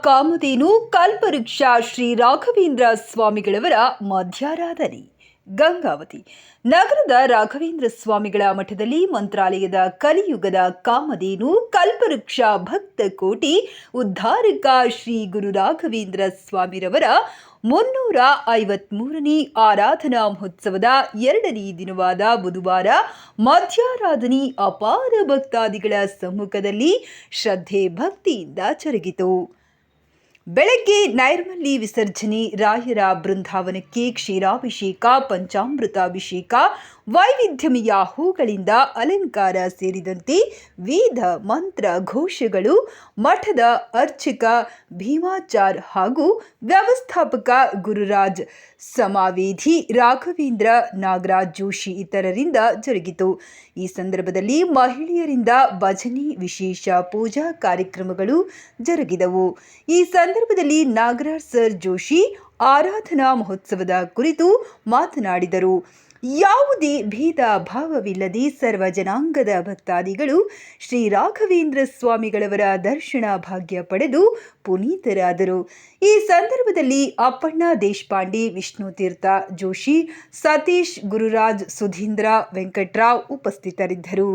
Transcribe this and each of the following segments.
ಕಾಮಧೇನು ಕಲ್ಪವೃಕ್ಷ ಶ್ರೀ ರಾಘವೇಂದ್ರ ಸ್ವಾಮಿಗಳವರ ಮಧ್ಯಾರಾಧನೆ. ಗಂಗಾವತಿ. ನಗರದ ರಾಘವೇಂದ್ರ ಸ್ವಾಮಿಗಳ ಮಠದಲ್ಲಿ ಮಂತ್ರಾಲಯದ ಕಲಿಯುಗದ ಕಾಮಧೇನು ಕಲ್ಪವೃಕ್ಷ ಭಕ್ತ ಕೋಟಿ ಉದ್ಧಾರಕ ಶ್ರೀ ಗುರು ರಾಘವೇಂದ್ರ ಸ್ವಾಮಿರವರ ಮುನ್ನೂರ ಐವತ್ಮೂರನೇ ಆರಾಧನಾ ಮಹೋತ್ಸವದ ಎರಡನೇ ದಿನವಾದ ಬುಧವಾರ ಮಧ್ಯಾರಾಧನೆ ಅಪಾರ ಭಕ್ತಾದಿಗಳ ಸಮ್ಮುಖದಲ್ಲಿ ಶ್ರದ್ಧೆ ಭಕ್ತಿಯಿಂದ ಜರುಗಿತು. ಬೆಳಗ್ಗೆ ನೈರ್ಮಲ್ಯ ವಿಸರ್ಜನೆ ರಾಯರ ಬೃಂದಾವನಕ್ಕೆ ಕ್ಷೀರಾಭಿಷೇಕ, ಪಂಚಾಮೃತಾಭಿಷೇಕ, ವೈವಿಧ್ಯಮಯ ಹೂಗಳಿಂದ ಅಲಂಕಾರ ಸೇರಿದಂತೆ ವೇದ ಮಂತ್ರ ಘೋಷಗಳು, ಮಠದ ಅರ್ಚಕ, ಭೀಮಾಚಾರ್ ಹಾಗೂ ವ್ಯವಸ್ಥಾಪಕ ಗುರುರಾಜ್, ಸಮಾವೇಧಿ ರಾಘವೇಂದ್ರ ನಾಗರಾಜ್ ಜೋಶಿ ಇತರರಿಂದ ಜರುಗಿತು. ಈ ಸಂದರ್ಭದಲ್ಲಿ ಮಹಿಳೆಯರಿಂದ ಭಜನೆ, ವಿಶೇಷ ಪೂಜಾ ಕಾರ್ಯಕ್ರಮಗಳು ಜರುಗಿದವು. ಈ ಸಂದರ್ಭದಲ್ಲಿ ನಾಗರಾಜ್ ಸರ್ ಜೋಶಿ ಆರಾಧನಾ ಮಹೋತ್ಸವದ ಕುರಿತು ಮಾತನಾಡಿದರು. ಯಾವುದೇ ಭೇದ ಭಾವವಿಲ್ಲದೆ ಸರ್ವ ಜನಾಂಗದ ಭಕ್ತಾದಿಗಳು ಶ್ರೀ ರಾಘವೇಂದ್ರ ಸ್ವಾಮಿಗಳವರ ದರ್ಶನ ಭಾಗ್ಯ ಪಡೆದು ಪುನೀತರಾದರು. ಈ ಸಂದರ್ಭದಲ್ಲಿ ಅಪ್ಪಣ್ಣ ದೇಶಪಾಂಡೆ ವಿಷ್ಣು ತೀರ್ಥ ಜೋಶಿ, ಸತೀಶ್ ಗುರುರಾಜ್ ಸುಧೀಂದ್ರ ವೆಂಕಟರಾವ್ ಉಪಸ್ಥಿತರಿದ್ದರು.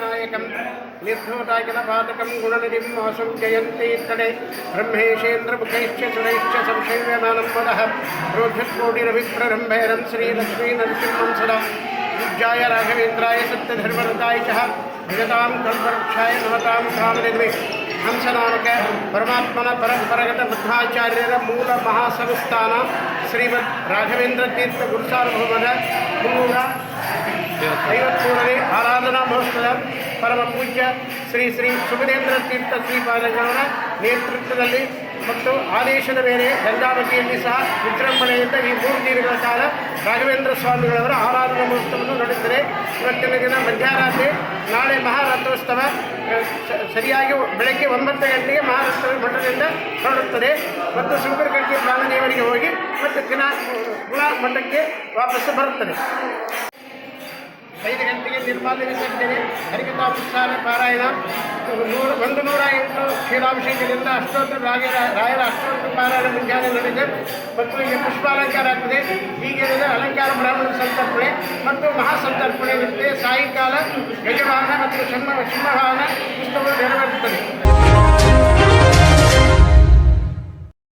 नायकं निःस्फुटाखिलपादकं जयंती तड़े ब्रह्मेशेन्द्र मुखैश्च सुरैश्च संशयमानं वदः श्रीलक्ष्मी श्रीलक्ष्मीनरसिंहं सदा पूज्याय राघवेन्द्राय सत्यधर्मरताय च भजतां कल्पवृक्षाय नमतां कामनिर्मे हंस नामक परमात्मन परंपरागत बुद्धाचार्य मूल महासंस्थान श्रीमद राघवेन्द्र तीर्थ गुरुसार्वभौम। मूल ಐವತ್ಮೂರನೇ ಆರಾಧನಾ ಮಹೋತ್ಸವ ಪರಮ ಪೂಜ್ಯ ಶ್ರೀ ಶ್ರೀ ಸುಖದೇಂದ್ರ ತೀರ್ಥ ಶ್ರೀಪಾದಗಳವರ ನೇತೃತ್ವದಲ್ಲಿ ಮತ್ತು ಆದೇಶದ ಮೇಲೆ ಗಂಗಾವತಿಯಲ್ಲಿ ಸಹ ವಿಜೃಂಭಣೆಯಿಂದ ಈ ಮೂರು ದಿನಗಳ ಕಾಲ ರಾಘವೇಂದ್ರ ಸ್ವಾಮಿಗಳವರ ಆರಾಧನಾ ಮಹೋತ್ಸವವನ್ನು ನಡೆಯುತ್ತದೆ ಇವತ್ತಿನ ದಿನ ಮಧ್ಯರಾತ್ರಿ ನಾಳೆ ಮಹಾರಥೋತ್ಸವ ಸರಿಯಾಗಿ ಬೆಳಗ್ಗೆ ಒಂಬತ್ತು ಗಂಟೆಗೆ ಮಹಾರಾಷ್ಟ್ರ ಮಠದಿಂದ ಹೊರಡುತ್ತದೆ. ಮತ್ತು ಶಂಕರಗಂಟೆ ಪ್ರಾಣದೇವರಿಗೆ ಹೋಗಿ ಮತ್ತು ದಿನ ಗುಣ ಮಠಕ್ಕೆ ವಾಪಸ್ಸು ಬರುತ್ತದೆ. ಐದು ಗಂಟೆಗೆ ನಿರ್ಮಾಲ್ಯ ವಿಸರ್ಜನೆ ಹರಿಕಥಾ ಪುಸ್ತಕ ಪಾರಾಯಣ. ನೂರು, ಒಂದು ನೂರ ಎಂಟು ಕ್ಷೀರಾಭಿಷೇಕದಿಂದ ಅಷ್ಟೋತ್ತರ ರಾಯರ ರಾಯರ ಅಷ್ಟೋತ್ತರ ಪಾರಾಯಣ ಮುಂಜಾನೆ ನಡೆದಿದೆ ಮತ್ತು ಈಗ ಪುಷ್ಪಾಲಂಕಾರ ಆಗ್ತದೆ. ಹೀಗೇನಿದೆ ಅಲಂಕಾರ ಬ್ರಾಹ್ಮಣ ಸಂತರ್ಪಣೆ ಮತ್ತು ಮಹಾಸಂತರ್ಪಣೆ ಇರುತ್ತೆ. ಸಾಯಂಕಾಲ ಗಜವಾಹನ ಮತ್ತು ಸಿಂಹ ಸಿಂಹವಾಹನ ಪುಸ್ತಕಗಳು ನೆರವೇರುತ್ತದೆ.